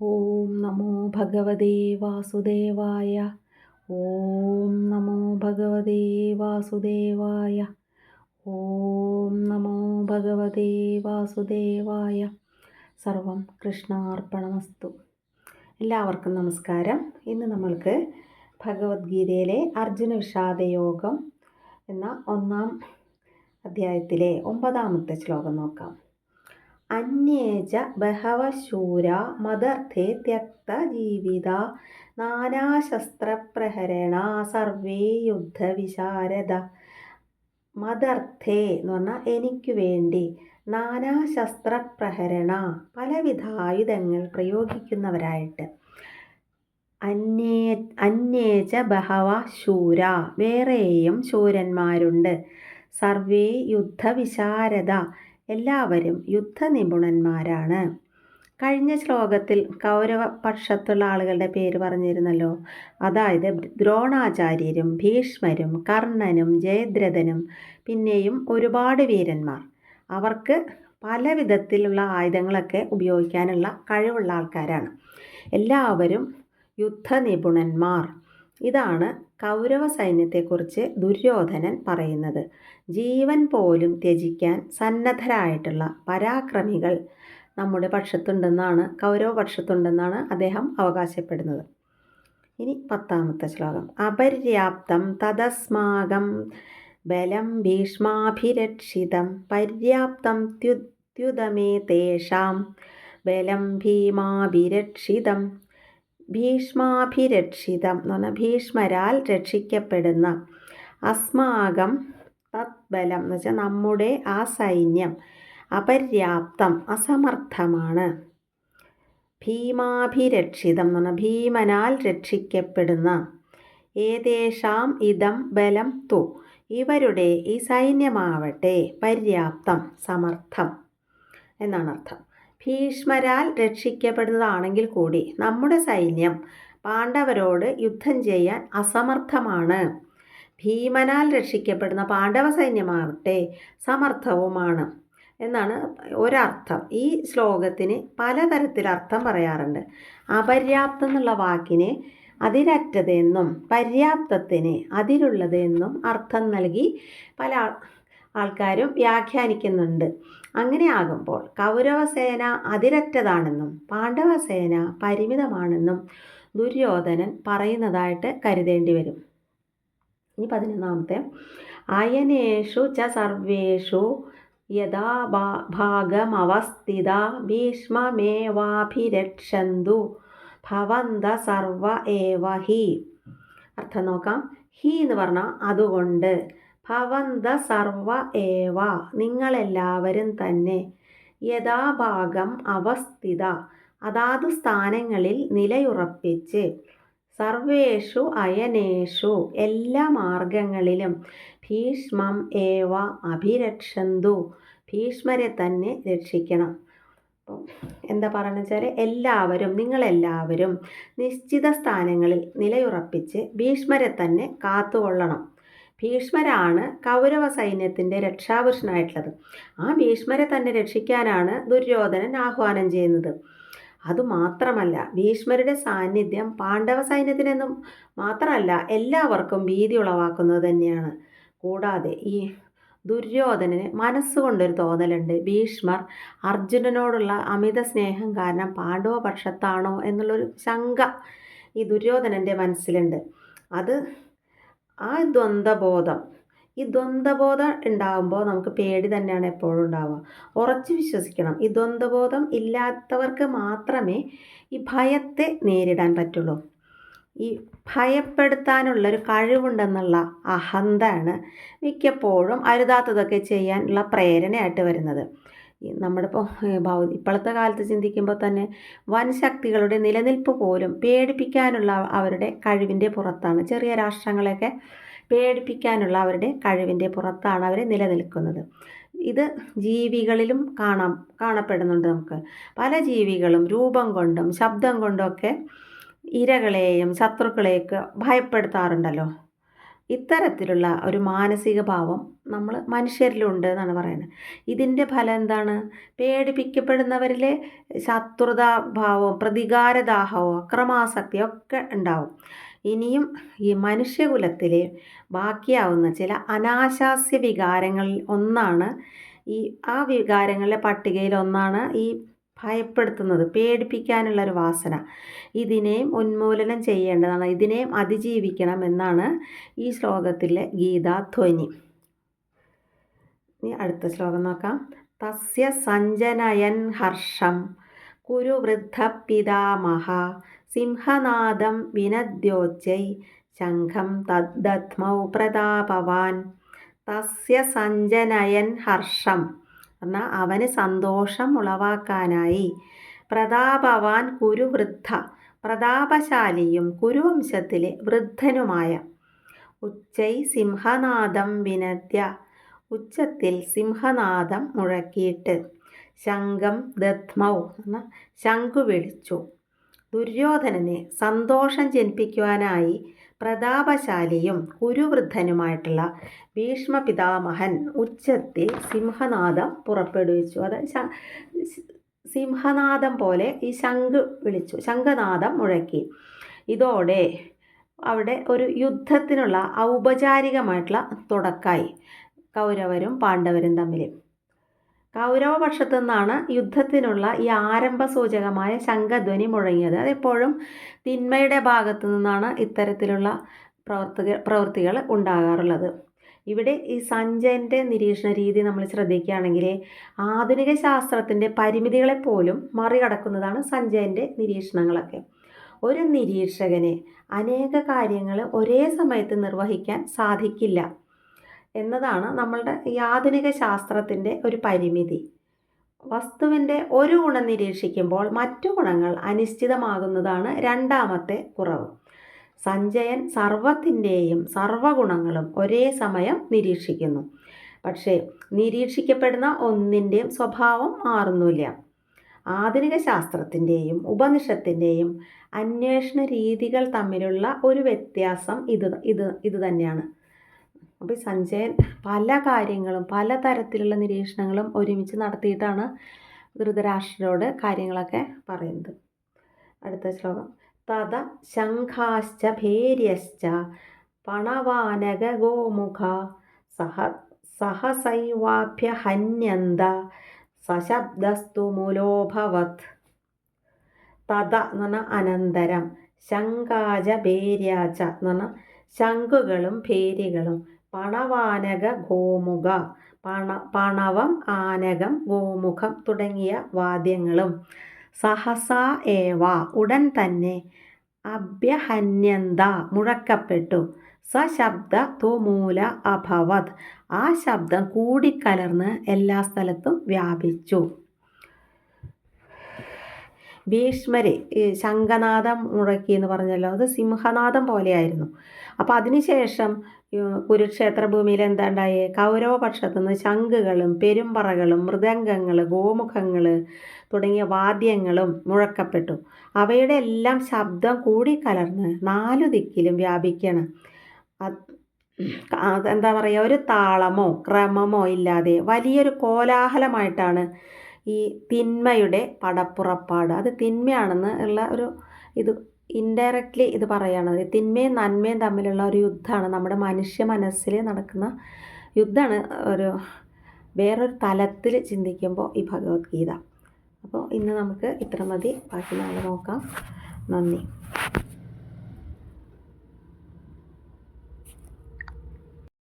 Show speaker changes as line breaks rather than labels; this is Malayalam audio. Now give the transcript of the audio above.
ഓം നമോ ഭഗവതേ വാസുദേവായ. ഓം നമോ ഭഗവതേ വാസുദേവായ. ഓം നമോ ഭഗവതേ വാസുദേവായ. സർവം കൃഷ്ണാർപ്പണമസ്തു. എല്ലാവർക്കും നമസ്കാരം. ഇന്ന് നമ്മൾക്ക് ഭഗവത്ഗീതയിലെ അർജുന വിഷാദയോഗം എന്ന ഒന്നാം അധ്യായത്തിലെ ഒമ്പതാമത്തെ ശ്ലോകം നോക്കാം. അന്യേച ബഹവ ശൂര മദർത്ഥേ ത്യക്തജീവിത നാനാശസ്ത്രപ്രഹരണ സർവേ യുദ്ധവിശാരദ മദർത്ഥേ എന്ന് പറഞ്ഞാൽ എനിക്ക് വേണ്ടി നാനാശസ്ത്രപ്രഹരണ പലവിധ ആയുധങ്ങൾ പ്രയോഗിക്കുന്നവരായിട്ട്. അന്യേ അന്യേച ബഹവ ശൂര വേറെയും ശൂരന്മാരുണ്ട്. സർവേ യുദ്ധവിശാരദ എല്ലാവരും യുദ്ധനിപുണന്മാരാണ്. കഴിഞ്ഞ ശ്ലോകത്തിൽ കൗരവ പക്ഷത്തുള്ള ആളുകളുടെ പേര് പറഞ്ഞിരുന്നല്ലോ. അതായത് ദ്രോണാചാര്യരും ഭീഷ്മരും കർണനും ജയദ്രഥനും പിന്നെയും ഒരുപാട് വീരന്മാർ. അവർക്ക് പല വിധത്തിലുള്ള ആയുധങ്ങളൊക്കെ ഉപയോഗിക്കാനുള്ള കഴിവുള്ള ആൾക്കാരാണ്. എല്ലാവരും യുദ്ധനിപുണന്മാർ. ഇതാണ് കൗരവ സൈന്യത്തെക്കുറിച്ച് ദുര്യോധനൻ പറയുന്നത്. ജീവൻ പോലും ത്യജിക്കാൻ സന്നദ്ധരായിട്ടുള്ള പരാക്രമികൾ നമ്മുടെ പക്ഷത്തുണ്ടെന്നാണ് കൗരവ പക്ഷത്തുണ്ടെന്നാണ് അദ്ദേഹം അവകാശപ്പെടുന്നത്. ഇനി പത്താമത്തെ ശ്ലോകം. അപര്യാപ്തം തദസ്മാകം ബലം ഭീഷ്മാഭിരക്ഷിതം പര്യാപ്തം ത്യുതമേ തേഷാം ബലം ഭീമാഭിരക്ഷിതം ഭീഷ്മാഭിരക്ഷിതം എന്ന് പറഞ്ഞാൽ ഭീഷ്മരാൽ രക്ഷിക്കപ്പെടുന്ന അസ്മാകം തത്ബലം എന്ന് വെച്ചാൽ നമ്മുടെ ആ സൈന്യം അപര്യാപ്തം അസമർത്ഥമാണ്. ഭീമാഭിരക്ഷിതം എന്ന് പറഞ്ഞാൽ ഭീമനാൽ രക്ഷിക്കപ്പെടുന്ന ഏതേഷാം ഇതം ബലം തു. ഇവരുടെ ഈ സൈന്യമാവട്ടെ പര്യാപ്തം സമർത്ഥം എന്നാണ് അർത്ഥം. ഭീഷ്മരാൽ രക്ഷിക്കപ്പെടുന്നതാണെങ്കിൽ കൂടി നമ്മുടെ സൈന്യം പാണ്ഡവരോട് യുദ്ധം ചെയ്യാൻ അസമർത്ഥമാണ്. ഭീമനാൽ രക്ഷിക്കപ്പെടുന്ന പാണ്ഡവ സൈന്യമാവട്ടെ സമർത്ഥവുമാണ് എന്നാണ് ഒരർത്ഥം. ഈ ശ്ലോകത്തിന് പലതരത്തിൽ അർത്ഥം പറയാറുണ്ട്. അപര്യാപ്തം എന്നുള്ള വാക്കിന് അതിരറ്റതെന്നും പര്യാപ്തത്തിന് അതിരുള്ളതെന്നും അർത്ഥം നൽകി പല ആൾക്കാരും വ്യാഖ്യാനിക്കുന്നുണ്ട്. അങ്ങനെയാകുമ്പോൾ കൗരവസേന അതിരറ്റതാണെന്നും പാണ്ഡവസേന പരിമിതമാണെന്നും ദുര്യോധനൻ പറയുന്നതായിട്ട് കരുതേണ്ടി വരും. ഇനി പതിനൊന്നാമത്തെ. അയനേഷു ച സർവേഷു യഥാ ഭാഗമവസ്ഥിത ഭീഷ്മമേവാഭിരക്ഷന്തു ഭവന്ത സർവ ഏവ ഹി. അർത്ഥം നോക്കാം. ഹി എന്ന് പറഞ്ഞാൽ അതുകൊണ്ട്. ഭവന്ത സർവ ഏവ നിങ്ങളെല്ലാവരും തന്നെ. യഥാഭാഗം അവസ്ഥിത അതാതു സ്ഥാനങ്ങളിൽ നിലയുറപ്പിച്ച് സർവേഷു അയനേഷു എല്ലാ മാർഗങ്ങളിലും ഭീഷ്മം ഏവ അഭിരക്ഷന്തു. ഭീഷ്മരെ തന്നെ രക്ഷിക്കണം. എന്താ പറയുന്നത് വെച്ചാൽ എല്ലാവരും നിങ്ങളെല്ലാവരും നിശ്ചിത സ്ഥാനങ്ങളിൽ നിലയുറപ്പിച്ച് ഭീഷ്മരെ തന്നെ കാത്തുകൊള്ളണം. ഭീഷ്മരാണ് കൗരവ സൈന്യത്തിന്റെ രക്ഷാപുരുഷനായിട്ടുള്ളത്. ആ ഭീഷ്മരെ തന്നെ രക്ഷിക്കാനാണ് ദുര്യോധനൻ ആഹ്വാനം ചെയ്യുന്നത്. അതുമാത്രമല്ല ഭീഷ്മരുടെ സാന്നിധ്യം പാണ്ഡവ സൈന്യത്തിനെന്നും മാത്രമല്ല എല്ലാവർക്കും ഭീതി ഉളവാക്കുന്നത് തന്നെയാണ്. കൂടാതെ ഈ ദുര്യോധനന് മനസ്സുകൊണ്ടൊരു തോന്നലുണ്ട്. ഭീഷ്മർ അർജുനനോടുള്ള അമിത സ്നേഹം കാരണം പാണ്ഡവ പക്ഷത്താണോ എന്നുള്ളൊരു ശങ്ക ഈ ദുര്യോധനന്റെ മനസ്സിലുണ്ട്. അത് ആ ദ്വന്ദ്ബോധം ഈ ദ്വന്ദ്ബോധം ഉണ്ടാകുമ്പോൾ നമുക്ക് പേടി തന്നെയാണ് എപ്പോഴും ഉണ്ടാവുക. ഉറച്ചു വിശ്വസിക്കണം. ഈ ദ്വന്ദ്ബോധം ഇല്ലാത്തവർക്ക് മാത്രമേ ഈ ഭയത്തെ നേരിടാൻ പറ്റുള്ളൂ. ഈ ഭയപ്പെടുത്താനുള്ളൊരു കഴിവുണ്ടെന്നുള്ള അഹന്തയാണ് മിക്കപ്പോഴും അരുതാത്തതൊക്കെ ചെയ്യാനുള്ള പ്രേരണയായിട്ട് വരുന്നത്. നമ്മളിപ്പോൾ ഭൗ ഇപ്പോഴത്തെ കാലത്ത് ചിന്തിക്കുമ്പോൾ തന്നെ വൻ ശക്തികളുടെ നിലനിൽപ്പ് പോലും പേടിപ്പിക്കാനുള്ള അവരുടെ കഴിവിന്റെ പുറത്താണ്. ചെറിയ രാഷ്ട്രങ്ങളെയൊക്കെ പേടിപ്പിക്കാനുള്ള അവരുടെ കഴിവിന്റെ പുറത്താണ് അവർ നിലനിൽക്കുന്നത്. ഇത് ജീവികളിലും കാണാം കാണപ്പെടുന്നുണ്ട് നമുക്ക്. പല ജീവികളും രൂപം കൊണ്ടും ശബ്ദം കൊണ്ടുമൊക്കെ ഇരകളെയും ശത്രുക്കളെയൊക്കെ ഭയപ്പെടുത്താറുണ്ടല്ലോ. ഇത്തരത്തിലുള്ള ഒരു മാനസിക ഭാവം നമ്മൾ മനുഷ്യരിലുണ്ട് എന്നാണ് പറയുന്നത്. ഇതിന്റെ ഫലം എന്താണ്? പേടിപ്പിക്കപ്പെടുന്നവരിലെ ശത്രുതാഭാവവും പ്രതികാരദാഹവും അക്രമാസക്തിയും ഒക്കെ ഉണ്ടാവും. ഇനിയും ഈ മനുഷ്യകുലത്തിലെ ബാക്കിയാവുന്ന ചില അനാശാസ്യ വികാരങ്ങളിൽ ഒന്നാണ് ഈ ആ വികാരങ്ങളുടെ പട്ടികയിൽ ഒന്നാണ് ഈ ഭയപ്പെടുത്തുന്നത് പേടിപ്പിക്കാനുള്ള ഒരു വാസന. ഇതിനെയും ഉന്മൂലനം ചെയ്യേണ്ടതാണ് ഇതിനെയും അതിജീവിക്കണം എന്നാണ് ഈ ശ്ലോകത്തിലെ ഗീതാധ്വനി ഇനി അടുത്ത ശ്ലോകം നോക്കാം. തസ്യ സഞ്ജനയൻ ഹർഷം കുരു വൃദ്ധ പിതാമഹ സിംഹനാദം വിനദ്യോച്ചൈ ശംഖം തദ്ദത്മൗ പ്രതാപവാൻ. തസ്യ സഞ്ജനയൻ ഹർഷം പറഞ്ഞാൽ അവന് സന്തോഷം ഉളവാക്കാനായി. പ്രതാപവാൻ കുരുവൃദ്ധ. പ്രതാപശാലിയും കുരുവംശത്തിലെ വൃദ്ധനുമായ ഉച്ചൈ സിംഹനാദം വിനദ്യ. ഉച്ചത്തിൽ സിംഹനാദം മുഴക്കിയിട്ട് ശംഖം ദത്മൗ എന്ന ശംഖു വിളിച്ചു. ദുര്യോധനനെ സന്തോഷം ജനിപ്പിക്കുവാനായി പ്രതാപശാലിയും കുരുവൃദ്ധനുമായിട്ടുള്ള ഭീഷ്മ പിതാമഹൻ ഉച്ചത്തിൽ സിംഹനാദം പുറപ്പെടുവിച്ചു. അത് സിംഹനാദം പോലെ ഈ ശംഖ് വിളിച്ചു ശംഖനാദം മുഴക്കി. ഇതോടെ അവിടെ ഒരു യുദ്ധത്തിനുള്ള ഔപചാരികമായിട്ടുള്ള തുടക്കമായി കൗരവരും പാണ്ഡവരും തമ്മിൽ കൗരവപക്ഷത്തു നിന്നാണ് യുദ്ധത്തിനുള്ള ഈ ആരംഭ സൂചകമായ ശംഖധ്വനി മുഴങ്ങിയത്. അതെപ്പോഴും തിന്മയുടെ ഭാഗത്തു നിന്നാണ് ഇത്തരത്തിലുള്ള പ്രവർത്തിക പ്രവൃത്തികൾ ഉണ്ടാകാറുള്ളത്. ഇവിടെ ഈ സഞ്ജയന്റെ നിരീക്ഷണ രീതി നമ്മൾ ശ്രദ്ധിക്കുകയാണെങ്കിൽ ആധുനിക ശാസ്ത്രത്തിന്റെ പരിമിതികളെപ്പോലും മറികടക്കുന്നതാണ് സഞ്ജയന്റെ നിരീക്ഷണങ്ങളൊക്കെ. ഒരു നിരീക്ഷകന് അനേക കാര്യങ്ങൾ ഒരേ സമയത്ത് നിർവഹിക്കാൻ സാധിക്കില്ല. എന്നതാണ് നമ്മളുടെ ഈ ആധുനിക ശാസ്ത്രത്തിന്റെ ഒരു പരിമിതി. വസ്തുവിന്റെ ഒരു ഗുണം നിരീക്ഷിക്കുമ്പോൾ മറ്റു ഗുണങ്ങൾ അനിശ്ചിതമാകുന്നതാണ് രണ്ടാമത്തെ കുറവ്. സഞ്ജയൻ സർവത്തിന്റെയും സർവഗുണങ്ങളും ഒരേ സമയം നിരീക്ഷിക്കുന്നു. പക്ഷേ നിരീക്ഷിക്കപ്പെടുന്ന ഒന്നിന്റെയും സ്വഭാവം മാറുന്നില്ല. ആധുനിക ശാസ്ത്രത്തിന്റെയും ഉപനിഷത്തിന്റെയും അന്വേഷണ രീതികൾ തമ്മിലുള്ള ഒരു വ്യത്യാസം ഇത് ഇത് ഇത് തന്നെയാണ്. അപ്പോൾ സഞ്ജയൻ പല കാര്യങ്ങളും പല തരത്തിലുള്ള നിരീക്ഷണങ്ങളും ഒരുമിച്ച് നടത്തിയിട്ടാണ് ധൃതരാഷ്ട്രരോട് കാര്യങ്ങളൊക്കെ പറയുന്നത്. അടുത്ത ശ്ലോകം. തത ശംഖാശ്ച ഭേര്യശ്ച പണവാനക ഗോമുഖ സഹ സഹസൈവാഭ്യ ഹന്യന്ത സശബ്ദസ്തു മൂലോഭവത്. തത എന്ന് പറഞ്ഞാൽ അനന്തരം ശങ്കാച ഭേര്യാച എന്ന് പറഞ്ഞാൽ ശംഖുകളും ഭേരികളും പണവാനക ഗോമുഖ പണ പണവം ആനകം ഗോമുഖം തുടങ്ങിയ വാദ്യങ്ങളും. സഹസ ഏവ ഉടൻ തന്നെ അഭ്യഹന്യന്ത മുഴക്കപ്പെട്ടു. സശബ്ദ തുമൂല അഭവത് ആ ശബ്ദം കൂടിക്കലർന്ന് എല്ലാ സ്ഥലത്തും വ്യാപിച്ചു. ഭീഷ്മരെ ശംഖനാഥം മുഴക്കി എന്ന് പറഞ്ഞല്ലോ അത് സിംഹനാഥം പോലെയായിരുന്നു. അപ്പോൾ അതിനുശേഷം കുരുക്ഷേത്ര ഭൂമിയിൽ എന്താണ്ടായേ? കൗരവപക്ഷത്തു നിന്ന് ശംഖുകളും പെരുമ്പറകളും മൃദംഗങ്ങൾ ഗോമുഖങ്ങൾ തുടങ്ങിയ വാദ്യങ്ങളും മുഴക്കപ്പെട്ടു. അവയുടെ എല്ലാം ശബ്ദം കൂടിക്കലർന്ന് നാലു ദിക്കിലും വ്യാപിക്കണം. എന്താ പറയുക? ഒരു താളമോ ക്രമമോ ഇല്ലാതെ വലിയൊരു കോലാഹലമായിട്ടാണ് ഈ തിന്മയുടെ പടപ്പുറപ്പാട്. അത് തിന്മയാണെന്ന് ഉള്ള ഒരു ഇത് ഇൻഡയറക്റ്റ്ലി ഇത് പറയുകയാണ് തിന്മയും നന്മയും തമ്മിലുള്ള ഒരു യുദ്ധമാണ്. നമ്മുടെ മനുഷ്യ മനസ്സിൽ നടക്കുന്ന യുദ്ധമാണ് ഒരു വേറൊരു തലത്തിൽ ചിന്തിക്കുമ്പോൾ ഈ ഭഗവത്ഗീത. അപ്പോൾ ഇന്ന് നമുക്ക് ഇത്ര മതി. ബാക്കി നാളെ നോക്കാം. നന്ദി.